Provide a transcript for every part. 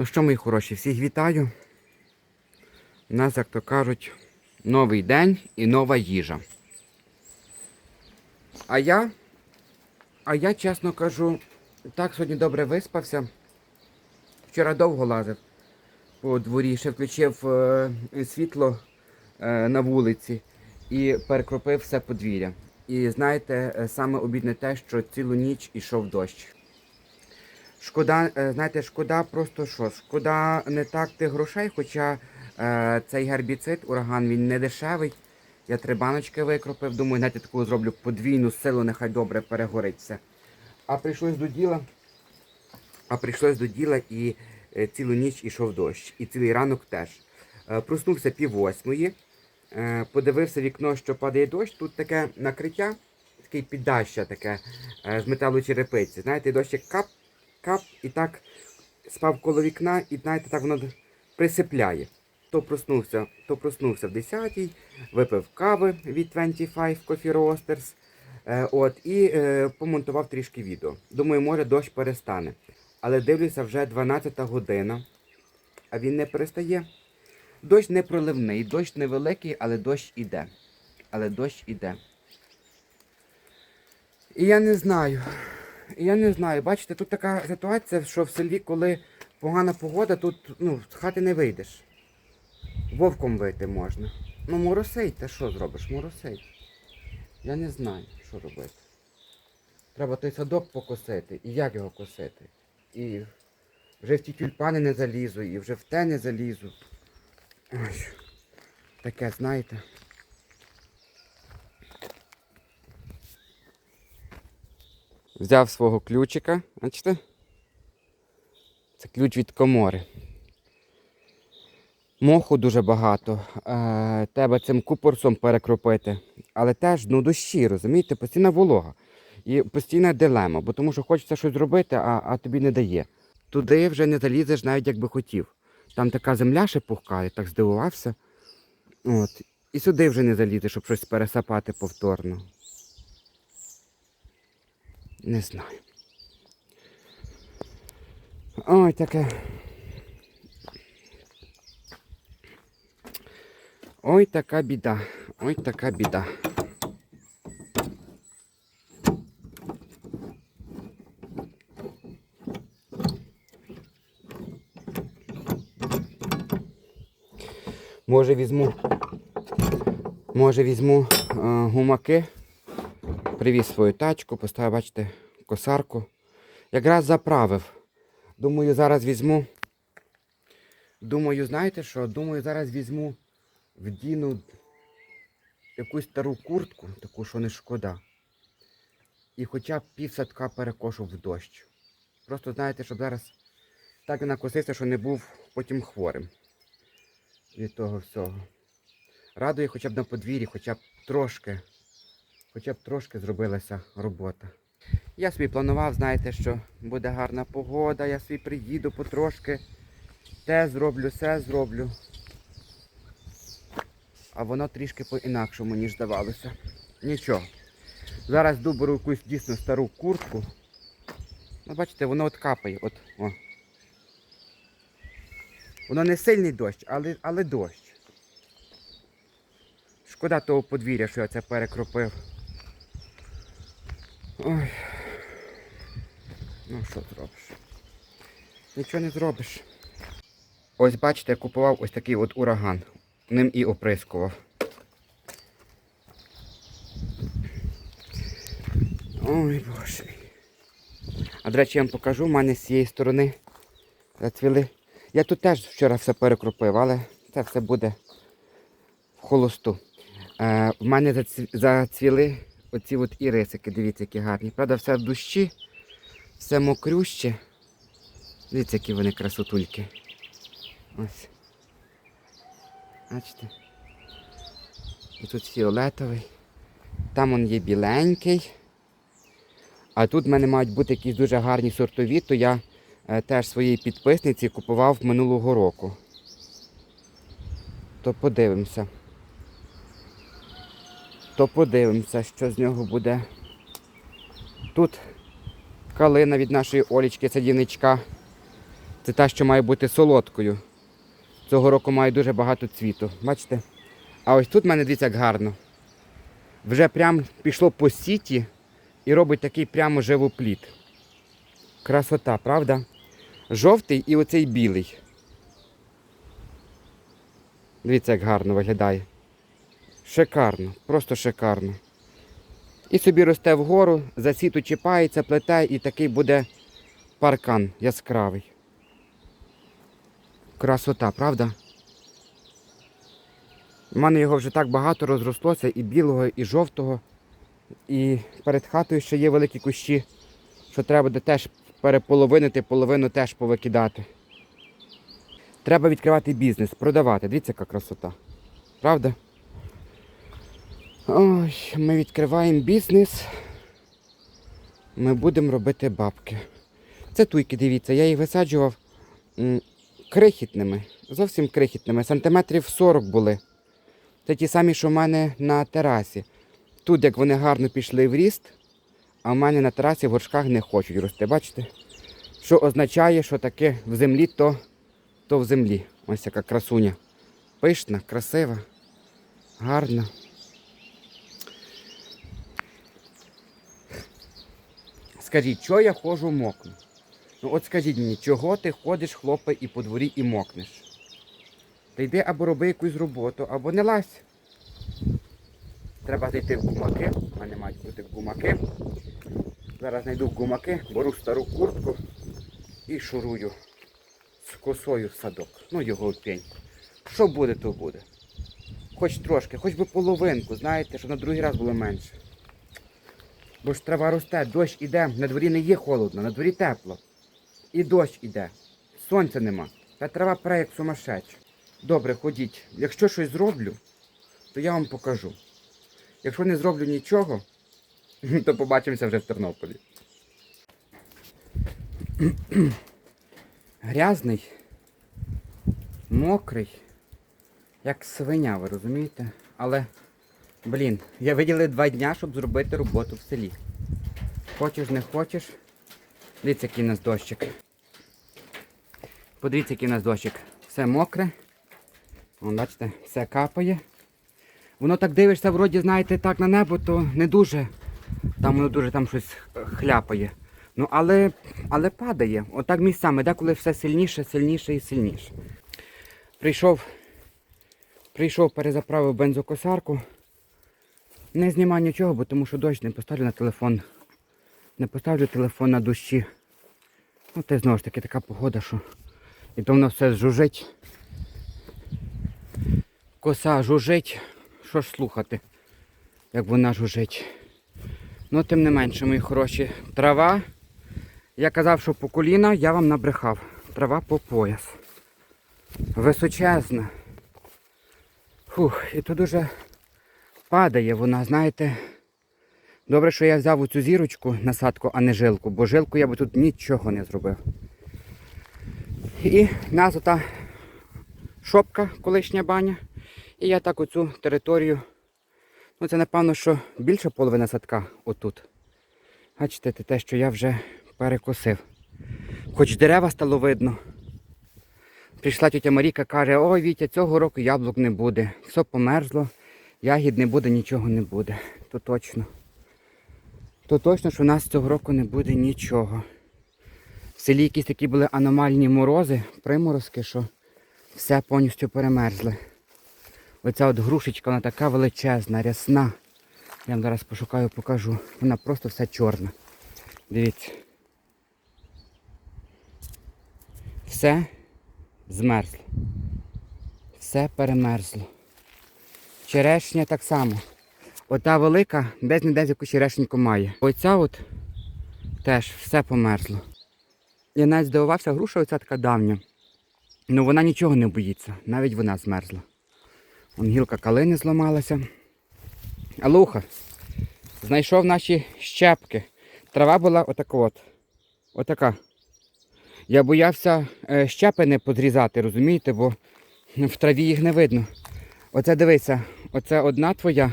Ну що, мої хороші, всіх вітаю. У нас, як то кажуть, новий день і нова їжа. А я, а я, чесно кажу, так сьогодні добре виспався. Вчора довго лазив по дворі, ще включив е, світло е, на вулиці і перекропив все подвір'я. І знаєте, е, саме обідне те, що цілу ніч ішов дощ. Шкода, е, знаєте, шкода просто що? Шкода не так тих грошей, хоча е, цей гербіцид, ураган, він не дешевий. Я три баночки викропив, думаю, знаєте, таку зроблю подвійну силу, нехай добре перегорить все. А прийшлось до діла. А прийшлось до діла і е, цілу ніч ішов дощ. І цілий ранок теж. Е, проснувся пів восьмої, е, подивився вікно, що падає дощ. Тут таке накриття, такий піддаща таке е, з металу черепиці. Знаєте, дощик кап, кап, і так спав коло вікна, і знаєте, так воно присипляє. То проснувся, то проснувся в 10-й, випив кави від 25 Coffee Roasters. Е, от, і е, помонтував трішки відео. Думаю, може дощ перестане. Але дивлюся, вже 12-та година, а він не перестає. Дощ не проливний, дощ невеликий, але дощ іде. Але дощ іде. І я не знаю. Я не знаю. Бачите, тут така ситуація, що в селі, коли погана погода, тут ну, з хати не вийдеш. Вовком вийти можна. Ну, моросить, та що зробиш? Моросить. Я не знаю, що робити. Треба той садок покосити. І як його косити? І вже в ті тюльпани не залізу, і вже в те не залізу. Ой, таке, знаєте. Взяв свого ключика, бачите? Це ключ від комори. Моху дуже багато. Е, треба цим купорсом перекропити. Але теж ну, дощі, розумієте, постійна волога. І постійна дилема, бо тому що хочеться щось зробити, а, а тобі не дає. Туди вже не залізеш навіть як би хотів. Там така земля ще пухка, я так здивувався. От. І сюди вже не залізеш, щоб щось пересапати повторно. Не знаю. Ой, таке. Ой, така біда. Ой, така біда. Може візьму. Може візьму е, гумаки. Привіз свою тачку, поставив, бачите, косарку. Якраз заправив. Думаю, зараз візьму. Думаю, знаєте що? Думаю, зараз візьму, вдіну якусь стару куртку, таку, що не шкода. І хоча б пів садка перекошу в дощ. Просто знаєте, щоб зараз так накосився, що не був потім хворим від того всього. Радує хоча б на подвір'ї, хоча б трошки, хоча б трошки зробилася робота. Я собі планував, знаєте, що буде гарна погода, я собі приїду потрошки, те зроблю, все зроблю. А воно трішки по-інакшому, ніж здавалося. Нічого. Зараз доберу якусь дійсно стару куртку. Ну, бачите, воно от капає. От, о. Воно не сильний дощ, але, але дощ. Шкода того подвір'я, що я це перекропив. Ой. Ну що зробиш? Нічого не зробиш. Ось бачите, я купував ось такий от ураган. Ним і оприскував. Ой боже. А до речі, я вам покажу, в мене з цієї сторони зацвіли. Я тут теж вчора все перекропив, але це все буде в холосту. Е, в мене зацвіли оці от ірисики, дивіться, які гарні. Правда, все в дощі, все мокрюще. Дивіться, які вони красотульки. Ось. Бачите? І тут фіолетовий. Там он є біленький. А тут в мене мають бути якісь дуже гарні сортові, то я е, теж своїй підписниці купував минулого року. То подивимося. То подивимося, що з нього буде. Тут калина від нашої Олічки, садівничка. Це та, що має бути солодкою. Цього року має дуже багато цвіту. Бачите? А ось тут в мене дивіться, як гарно. Вже прям пішло по сіті і робить такий прямо живопліт. Красота, правда? Жовтий і оцей білий. Дивіться, як гарно виглядає. Шикарно, просто шикарно. І собі росте вгору, за сіту чіпається, плете і такий буде паркан яскравий. Красота, правда? У мене його вже так багато розрослося і білого, і жовтого. І перед хатою ще є великі кущі, що треба буде теж переполовинити, половину теж повикидати. Треба відкривати бізнес, продавати. Дивіться, яка красота. Правда? Ой, ми відкриваємо бізнес. Ми будемо робити бабки. Це туйки, дивіться, я їх висаджував крихітними, зовсім крихітними, сантиметрів 40 були. Це ті самі, що в мене на терасі. Тут, як вони гарно пішли в ріст, а в мене на терасі в горшках не хочуть рости. Бачите? Що означає, що таке в землі, то, то в землі. Ось яка красуня. Пишна, красива, гарна. Скажіть, що я ходжу мокну? Ну от скажіть мені, чого ти ходиш, хлопе, і по дворі і мокнеш? Та йди або роби якусь роботу, або не лазь. Треба зайти в гумаки. У мене мають бути гумаки. Зараз знайду гумаки, беру стару куртку і шурую з косою в садок. Ну його в. Що буде, то буде. Хоч трошки, хоч би половинку, знаєте, щоб на другий раз було менше. Бо ж трава росте, дощ іде, на дворі не є холодно, на дворі тепло. І дощ іде. Сонця нема. Та трава пре як сумасшедша. Добре, ходіть. Якщо щось зроблю, то я вам покажу. Якщо не зроблю нічого, то побачимося вже в Тернополі. Грязний, мокрий, як свиня, ви розумієте? Але, блін, я виділив два дня, щоб зробити роботу в селі. Хочеш, не хочеш. Дивіться, який у нас дощик. Подивіться, який у нас дощик. Все мокре. Вон, бачите, все капає. Воно так дивишся, вроді, знаєте, так на небо, то не дуже. Там воно дуже там щось хляпає. Ну, але, але падає. Отак місцями, деколи все сильніше, сильніше і сильніше. Прийшов, прийшов, перезаправив бензокосарку. Не знімаю нічого, бо тому що дощ не поставлю на телефон. Не поставлю телефон на дощі. Ну, це знову ж таки така погода, що і то воно все жужить. Коса жужить. Що ж слухати, як вона жужить. Ну, тим не менше, мої хороші, трава. Я казав, що по коліна я вам набрехав. Трава по пояс. Височезна. Фух, і то дуже падає вона, знаєте. Добре, що я взяв оцю зірочку насадку, а не жилку, бо жилку я би тут нічого не зробив. І нас ота шопка, колишня баня. І я так оцю територію. Ну це напевно, що більша половина садка отут. Бачите, те, що я вже перекосив. Хоч дерева стало видно. Прийшла тітя Маріка, каже, ой, Вітя, цього року яблук не буде. Все померзло, ягід не буде, нічого не буде. То точно. То точно, що у нас цього року не буде нічого. В селі якісь такі були аномальні морози, приморозки, що все повністю перемерзли. Оця от грушечка, вона така величезна, рясна. Я вам зараз пошукаю, покажу. Вона просто вся чорна. Дивіться. Все змерзло. Все перемерзло. Черешня так само. Ота велика, десь не десь яку черешеньку має. Оця от теж все померзло. Я навіть здивувався, груша оця така давня. Ну вона нічого не боїться, навіть вона змерзла. Вон гілка калини зламалася. Алуха, знайшов наші щепки. Трава була отака от. Отака. Я боявся е, щепи не подрізати, розумієте, бо в траві їх не видно. Оце дивися, оце одна твоя,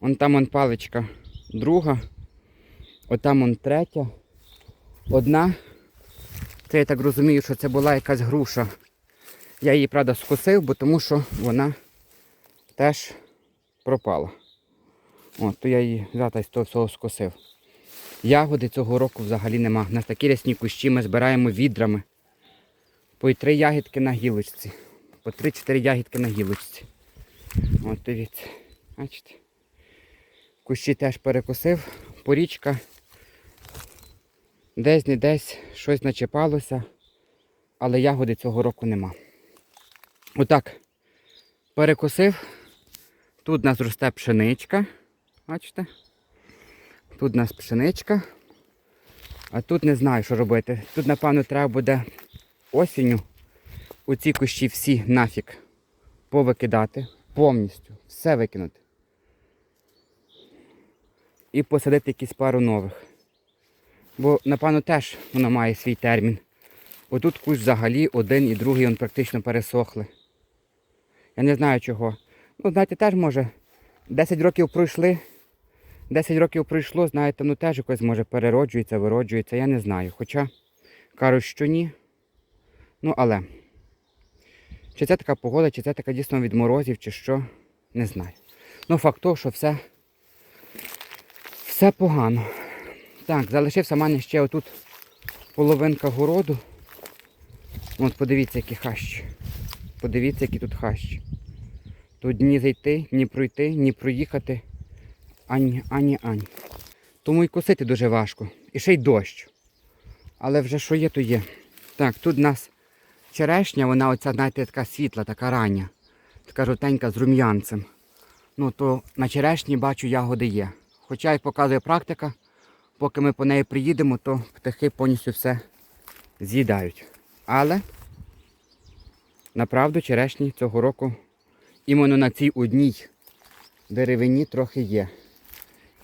вон там он паличка, друга, отам он третя, одна Це я так розумію, що це була якась груша. Я її, правда, скосив, бо тому що вона теж пропала. От, то я її взяв та й з того всього скосив. Ягоди цього року взагалі нема. У нас такі рясні кущі ми збираємо відрами. По три ягідки на гілочці. По 3-4 ягідки на гілочці. От дивіться. Бачите? Кущі теж перекосив. Порічка. Десь не десь щось начепалося, але ягоди цього року нема. Отак. Перекосив. Тут у нас росте пшеничка. Бачите? Тут у нас пшеничка. А тут не знаю, що робити. Тут, напевно, треба буде осінню у ці кущі всі нафіг повикидати. Повністю. Все викинути. І посадити якісь пару нових. Бо, напевно, теж воно має свій термін. Отут кущ взагалі один і другий він практично пересохли. Я не знаю чого. Ну, знаєте, теж може 10 років пройшли. 10 років пройшло, знаєте, ну теж якось може перероджується, вироджується, я не знаю. Хоча кажуть, що ні. Ну але. Чи це така погода, чи це така дійсно від морозів, чи що, не знаю. Ну, факт того, що все, все погано. Так, залишився в мене ще отут половинка городу. От подивіться, які хащі. Подивіться, які тут хащі. Тут ні зайти, ні пройти, ні проїхати. Ані, ані, ані. Тому і косити дуже важко. І ще й дощ. Але вже що є, то є. Так, тут нас черешня, вона оця, знаєте, така світла, така рання. Така жовтенька з рум'янцем. Ну, то на черешні бачу ягоди є. Хоча, як показує практика, поки ми по неї приїдемо, то птахи повністю все з'їдають. Але направду черешні цього року іменно на цій одній деревині трохи є.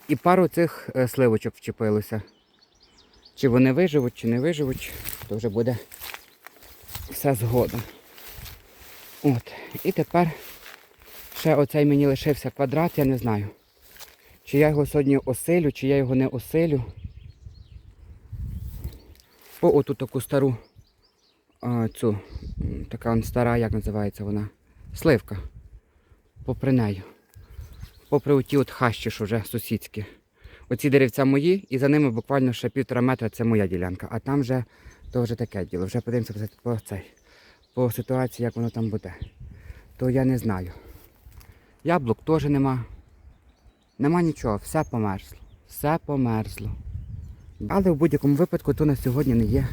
І пару цих е, сливочок вчепилося. Чи вони виживуть, чи не виживуть, то вже буде все згодом. От. І тепер ще оцей мені лишився квадрат, я не знаю. Чи я його сьогодні осилю, чи я його не осилю. О, оту таку стару а, цю, така стара, як називається вона? Сливка. Попри нею. Попри оті от хащі, що вже сусідські. Оці деревця мої, і за ними буквально ще півтора метра це моя ділянка. А там вже то вже таке діло. Вже подивимося по, цей, по ситуації, як воно там буде. То я не знаю. Яблук теж нема. Нема нічого, все померзло. Все померзло. Але в будь-якому випадку то на сьогодні не є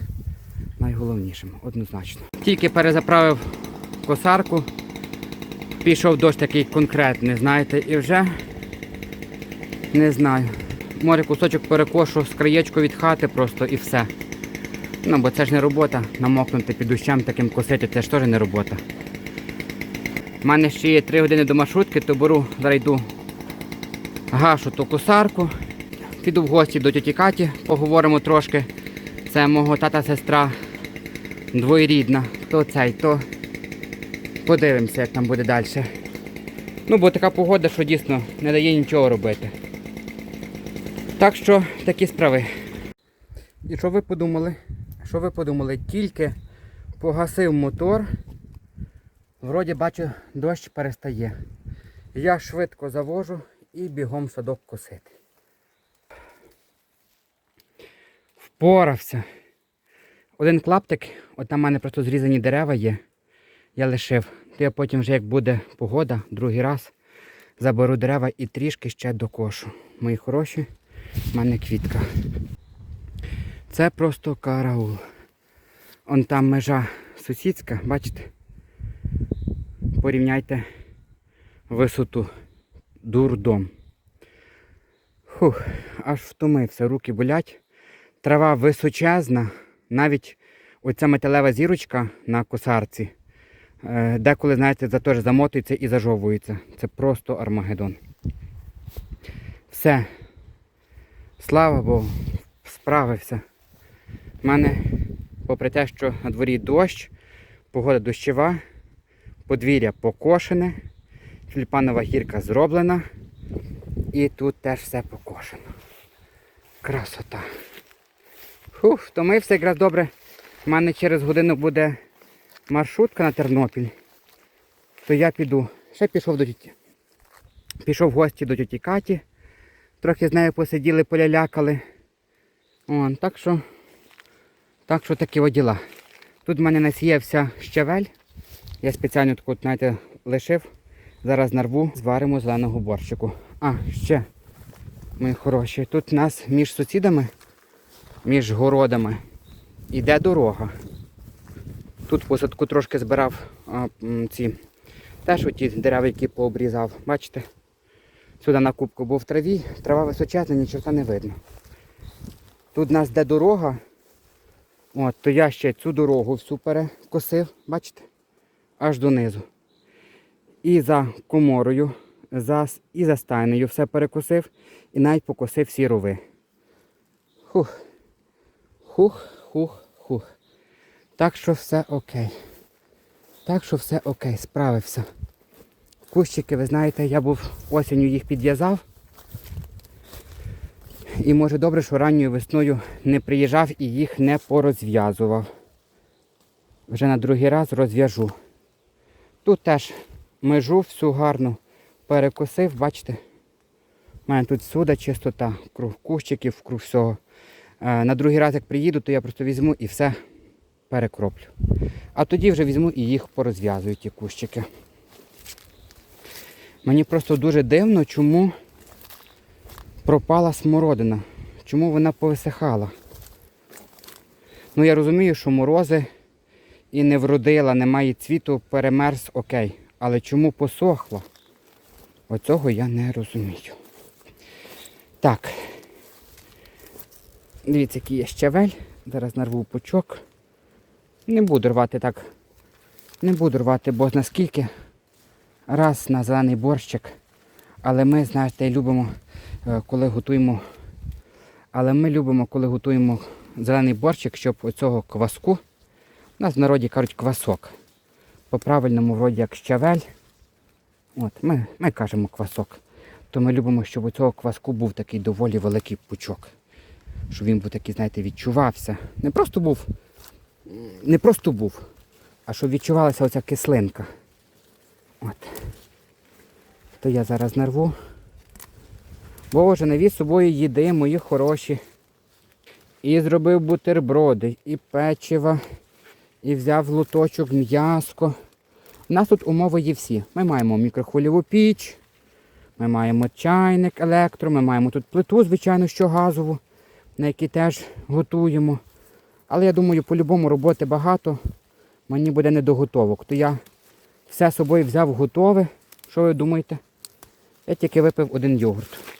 найголовнішим, однозначно. Тільки перезаправив косарку, пішов дощ такий конкретний, знаєте, і вже не знаю. Може кусочок перекошу з краєчку від хати просто і все. Ну, бо це ж не робота, намокнути під дощем таким косити, це ж теж не робота. У мене ще є 3 години до маршрутки, то беру, зараз йду гашу ту косарку. Піду в гості до тіті Каті, поговоримо трошки. Це мого тата сестра двоєрідна. То цей, то подивимося, як там буде далі. Ну, бо така погода, що дійсно не дає нічого робити. Так що такі справи. І що ви подумали? Що ви подумали? Тільки погасив мотор. Вроді бачу, дощ перестає. Я швидко завожу і бігом садок косити. Впорався. Один клаптик, от там в мене просто зрізані дерева є. Я лишив. То я потім вже як буде погода, другий раз заберу дерева і трішки ще докошу. Мої хороші, в мене квітка. Це просто караул. Он там межа сусідська, бачите? Порівняйте висоту. Дурдом. Фух, аж втомився, руки болять. Трава височезна, навіть оця металева зірочка на косарці. е, Деколи, знаєте, за теж замотується і зажовується. Це просто Армагеддон. Все. Слава Богу, справився. У мене, попри те, що на дворі дощ, погода дощова, подвір'я покошене, тюльпанова гірка зроблена. І тут теж все покошено. Красота. Фух, втомився якраз добре. У мене через годину буде маршрутка на Тернопіль, то я піду. Ще пішов до тіті. Пішов в гості до тіті Каті. Трохи з нею посиділи, полялякали. О, так що, так що такі от діла. Тут в мене насіявся щавель. Я спеціально таку, знаєте, лишив. Зараз нарву, зваримо зеленого борщику. А, ще, мої хороші, тут у нас між сусідами, між городами, іде дорога. Тут посадку трошки збирав а, ці теж оті дерева, які пообрізав. Бачите? Сюди на кубку був траві, трава височезна, нічого не видно. Тут у нас де дорога. От, то я ще цю дорогу всю перекосив, бачите? Аж донизу. І за коморою, за, і за стайнею все перекосив, і навіть покосив всі рови. Хух. Хух, хух, хух. Так що все окей. Так що все окей, справився. Кущики, ви знаєте, я був осінню їх підв'язав. І може добре, що ранньою весною не приїжджав і їх не порозв'язував. Вже на другий раз розв'яжу. Тут теж межу всю гарну перекосив, бачите? У мене тут всюди чистота, круг кущиків, круг всього. Е, На другий раз, як приїду, то я просто візьму і все перекроплю. А тоді вже візьму і їх порозв'язую, ті кущики. Мені просто дуже дивно, чому пропала смородина. Чому вона повисихала? Ну я розумію, що морози і не вродила, немає цвіту, перемерз, окей. Але чому посохла? Оцього я не розумію. Так. Дивіться, який є щавель. Зараз нарву пучок. Не буду рвати так. Не буду рвати, бо наскільки раз на зелений борщик. Але ми, знаєте, любимо, коли готуємо. Але ми любимо, коли готуємо зелений борщик, щоб оцього кваску. У нас в народі кажуть квасок. По правильному вроді як щавель. От, ми, ми кажемо квасок. То ми любимо, щоб у цього кваску був такий доволі великий пучок. Щоб він був такий, знаєте, відчувався. Не просто був, не просто був, а щоб відчувалася оця кислинка. От. То я зараз нарву. Боже, навіз собою їди, мої хороші. І зробив бутерброди, і печива, і взяв луточок м'яско. У нас тут умови є всі. Ми маємо мікрохвильову піч, ми маємо чайник електро, ми маємо тут плиту, звичайно, що газову, на якій теж готуємо. Але я думаю, по-любому роботи багато, мені буде не до готовок. То я все собою взяв готове. Що ви думаєте? Я тільки випив один йогурт.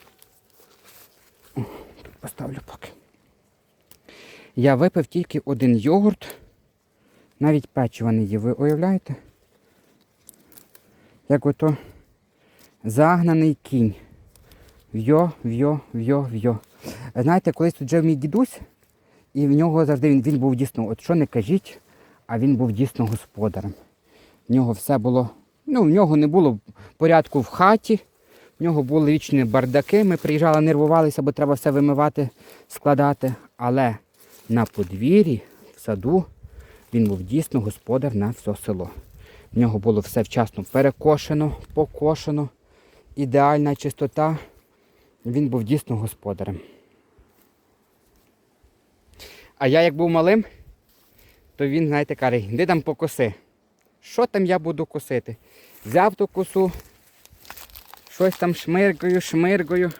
Поставлю поки. Я випив тільки один йогурт. Навіть печива не їв. Ви уявляєте? Як ото загнаний кінь. В'йо, в'йо, в'йо, в'йо. Знаєте, колись тут жив мій дідусь, і в нього завжди він, він був дійсно, от що не кажіть, а він був дійсно господарем. В нього все було, ну, в нього не було порядку в хаті, в нього були вічні бардаки. Ми приїжджали, нервувалися, бо треба все вимивати, складати. Але на подвір'ї, в саду, він був дійсно господар на все село. В нього було все вчасно перекошено, покошено, ідеальна чистота. Він був дійсно господарем. А я як був малим, то він, знаєте, каже, йди там покоси. Що там я буду косити? Взяв ту косу, щось там шмиргаю, шмиргаю,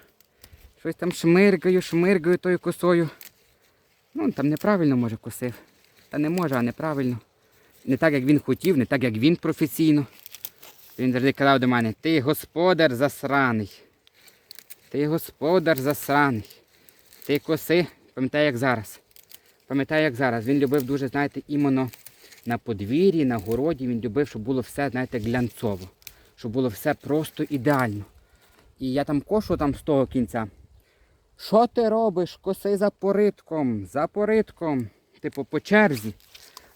щось там шмиргаю, шмиргаю тою косою. Ну, там неправильно може косив. Та не може, а неправильно. Не так, як він хотів, не так, як він професійно. Він завжди казав до мене, ти господар засраний. Ти господар засраний. Ти коси, пам'ятаю, як зараз. Пам'ятаю, як зараз. Він любив дуже, знаєте, іменно на подвір'ї, на городі. Він любив, щоб було все, знаєте, глянцово. Щоб було все просто ідеально. І я там кошу там з того кінця. Що ти робиш? Коси за поритком, за поритком. Типу по черзі.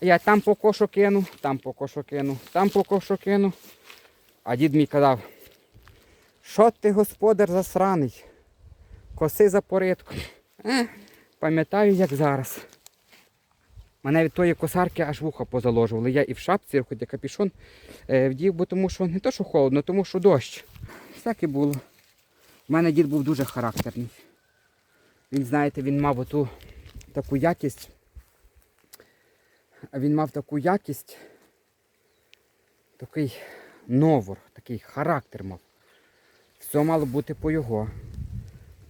Я там по кошу кину, там по кошу кину, там по кошу кину. А дід мій казав, що ти господар засраний? Коси за поритком. Пам'ятаю, як зараз. Мене від тої косарки аж вуха позаложували. Я і в шапці, хоч і капішон е, вдів, бо тому що не то, що холодно, тому що дощ. Всяке було. У мене дід був дуже характерний. Він, знаєте, він мав оту таку якість. Він мав таку якість, такий новор, такий характер мав. Все мало бути по його.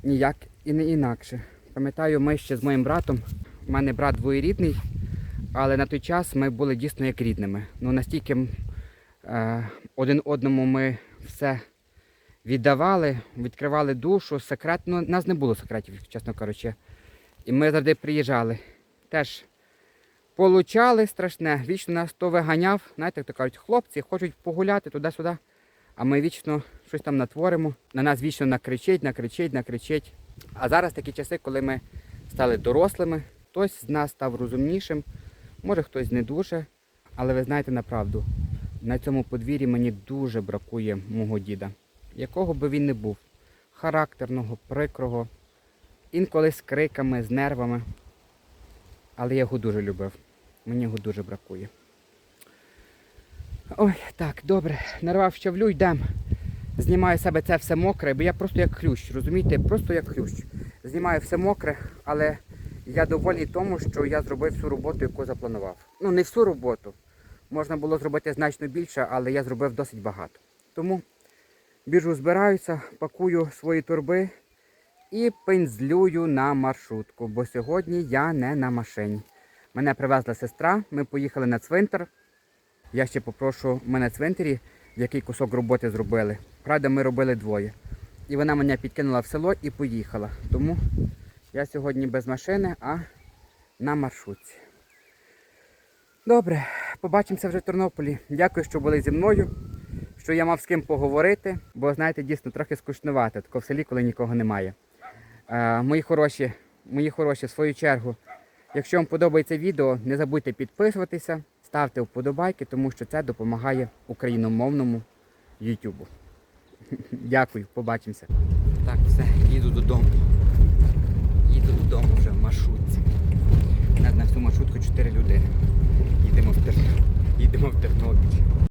Ніяк і не інакше. Пам'ятаю, ми ще з моїм братом, у мене брат двоєрідний, але на той час ми були дійсно як рідними. Ну настільки е, один одному ми все віддавали, відкривали душу, секрет. Ну, нас не було секретів, чесно кажучи. І ми завжди приїжджали. Теж получали страшне. Вічно нас то виганяв. Знаєте, як то кажуть, хлопці хочуть погуляти туди-сюди. А ми вічно щось там натворимо. На нас вічно накричить, накричить, накричить. А зараз такі часи, коли ми стали дорослими, хтось з нас став розумнішим, може хтось не дуже. Але ви знаєте направду, на цьому подвір'ї мені дуже бракує мого діда. Якого би він не був. Характерного, прикрого, інколи з криками, з нервами. Але я його дуже любив. Мені його дуже бракує. Ой, так, добре, нарвав щавлю, йдемо. Знімаю себе це все мокре, бо я просто як хлющ, розумієте, просто як хлющ. Знімаю все мокре, але я довольний тому, що я зробив всю роботу, яку запланував. Ну, не всю роботу. Можна було зробити значно більше, але я зробив досить багато. Тому біжу, збираюся, пакую свої торби і пензлюю на маршрутку, бо сьогодні я не на машині. Мене привезла сестра, ми поїхали на цвинтар. Я ще попрошу ми на цвинтарі, який кусок роботи зробили. Правда, ми робили двоє. І вона мене підкинула в село і поїхала. Тому я сьогодні без машини, а на маршрутці. Добре, побачимося вже в Тернополі. Дякую, що були зі мною, що я мав з ким поговорити, бо знаєте, дійсно трохи скучнувати, тако в селі, коли нікого немає. Е, мої хороші, мої хороші, в свою чергу, якщо вам подобається відео, не забудьте підписуватися, ставте вподобайки, тому що це допомагає україномовному Ютубу. Дякую, побачимося. Так, все, їду додому. всю маршрутку 4 людини. Їдемо в Тернопіль.